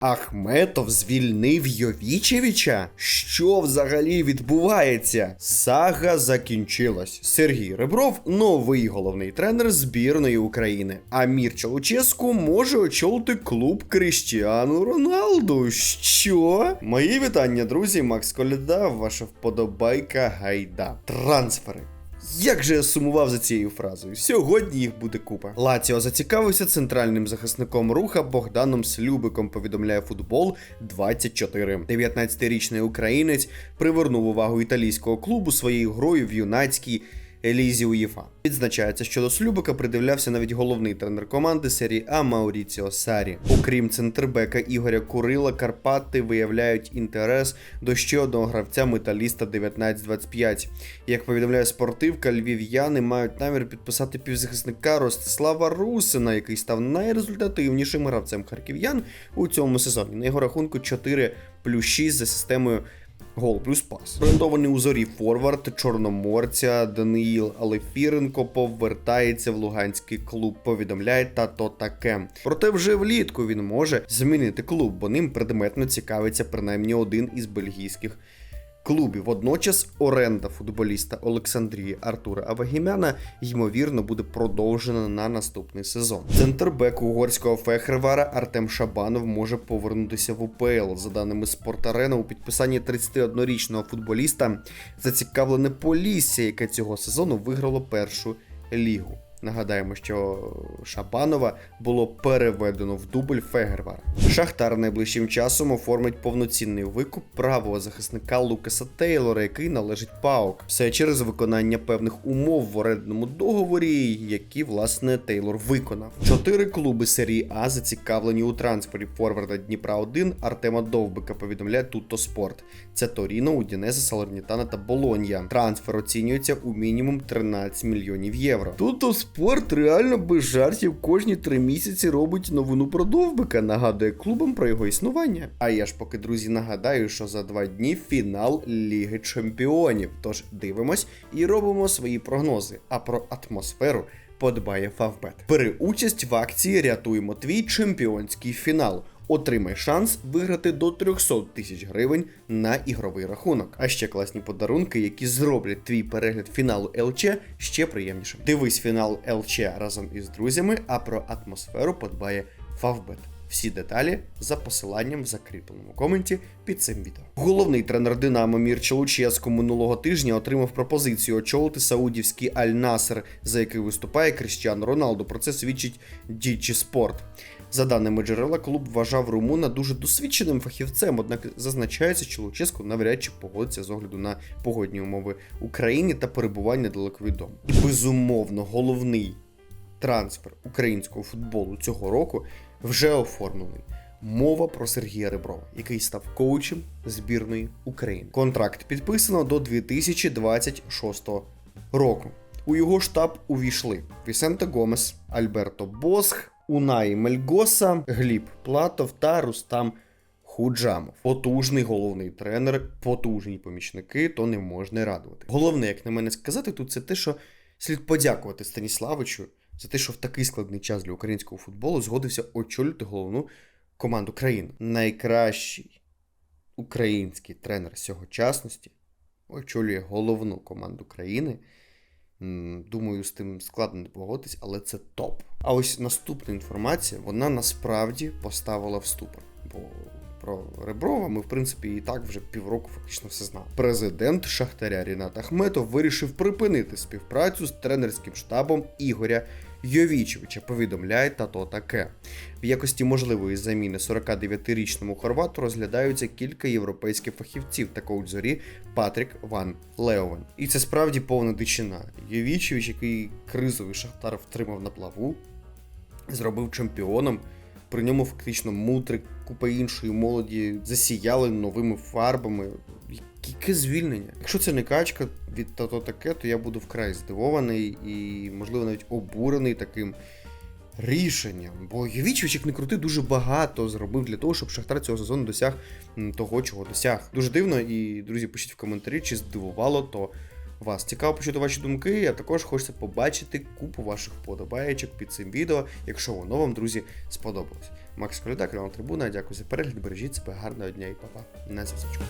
Ахметов звільнив Йовічевича? Що взагалі відбувається? Сага закінчилась. Сергій Ребров новий головний тренер збірної України. А Мірча Луческу може очолити клуб Кріштіану Роналду. Що? Мої вітання, друзі. Макс Коляда, ваша вподобайка гайда. Трансфери. Як же я сумував за цією фразою? Сьогодні їх буде купа. Лаціо зацікавився центральним захисником руха Богданом Слюбиком, повідомляє футбол 24. 19-річний українець привернув увагу італійського клубу своєю грою в юнацькій Елізі УЄФА. Відзначається, що до Слюбика придивлявся навіть головний тренер команди серії А Мауріціо Сарі. Окрім центрбека Ігоря Курила, Карпати виявляють інтерес до ще одного гравця металіста 1925. Як повідомляє спортивка, львів'яни мають намір підписати півзахисника Ростислава Русина, який став найрезультативнішим гравцем харків'ян у цьому сезоні. На його рахунку 4 плюс 6 за системою Гол плюс пас. Брендований у зорі Форвард Чорноморця Даниїл Алефіренко повертається в луганський клуб. Повідомляє тато таке. Проте вже влітку він може змінити клуб, бо ним предметно цікавиться принаймні один із бельгійських клубів. Водночас оренда футболіста Олександрії Артура Авагімяна ймовірно буде продовжена на наступний сезон. Центрбек угорського фехервара Артем Шабанов може повернутися в УПЛ. За даними Спортарена, у підписанні 31-річного футболіста зацікавлене Полісся, яке цього сезону виграло першу лігу. Нагадаємо, що Шабанова було переведено в дубль Фегервара. Шахтар найближчим часом оформить повноцінний викуп правого захисника Лукаса Тейлора, який належить ПАОК. Все через виконання певних умов в орендному договорі, які власне Тейлор виконав. Чотири клуби серії А зацікавлені у трансфері форварда Дніпра 1 Артема Довбика. Повідомляє Tutto Спорт. Це Торіно, Удінеза, Салернітана та Болонья. Трансфер оцінюється у мінімум 13 мільйонів євро. Tutto Спорт реально без жартів кожні три місяці робить новину про Довбика, нагадує клубам про його існування. А я ж поки, друзі, нагадаю, що за два дні фінал Ліги Чемпіонів. Тож дивимось і робимо свої прогнози. А про атмосферу подбає Фавбет. Бери участь в акції Рятуємо твій чемпіонський фінал. Отримай шанс виграти до 300 тисяч гривень на ігровий рахунок. А ще класні подарунки, які зроблять твій перегляд фіналу ЛЧ ще приємнішим. Дивись фінал ЛЧ разом із друзями, а про атмосферу подбає Фавбет. Всі деталі за посиланням в закріпленому коменті під цим відео. Головний тренер Динамо Мірча Луческо минулого тижня отримав пропозицію очолити саудівський Аль-Насер, за який виступає Кріштіану Роналду. Про це свідчить Дічі Спорт. За даними джерела, клуб вважав Румуна дуже досвідченим фахівцем, однак зазначається, що Луческо навряд чи погодиться з огляду на погодні умови України та перебування далеко від. І безумовно, головний трансфер українського футболу цього року вже оформлений. Мова про Сергія Реброва, який став коучем збірної України. Контракт підписано до 2026 року. У його штаб увійшли Вісенте Гомес, Альберто Босх, Унай Мельгоса, Гліб Платов та Рустам Худжамов. Потужний головний тренер, потужні помічники, то не можна радувати. Головне, як на мене сказати, тут це те, що слід подякувати Станіславичу за те, що в такий складний час для українського футболу згодився очолювати головну команду країни. Найкращий український тренер сьогочасності очолює головну команду країни. Думаю, з тим складно не погодитись, але це топ. А ось наступна інформація, вона насправді поставила в ступор. Бо про Реброва ми, в принципі, і так вже півроку фактично все знали. Президент Шахтаря Рінат Ахметов вирішив припинити співпрацю з тренерським штабом Ігоря Йовічевича. Повідомляє та то таке. В якості можливої заміни 49-річному хорвату розглядаються кілька європейських фахівців та коуч зорі Патрік Ван Леовен. І це справді повна дичина. Йовічевич, який кризовий шахтар втримав на плаву, зробив чемпіоном. При ньому фактично мутрик, купа іншої молоді засіяли новими фарбами. Яке звільнення? Якщо це не качка від тато таке, то я буду вкрай здивований і, можливо, навіть обурений таким рішенням. Бо Йовічевич, як не крути, дуже багато зробив для того, щоб Шахтар цього сезону досяг того, чого досяг. Дуже дивно, і друзі, пишіть в коментарі, чи здивувало то вас. Цікаво почути ваші думки, а також хочеться побачити купу ваших подобаєчок під цим відео, якщо воно вам, друзі, сподобалось. Макс Коляда, канал Трибуна. Дякую за перегляд. Бережіть себе, гарного дня і па-па. На зв'язочку.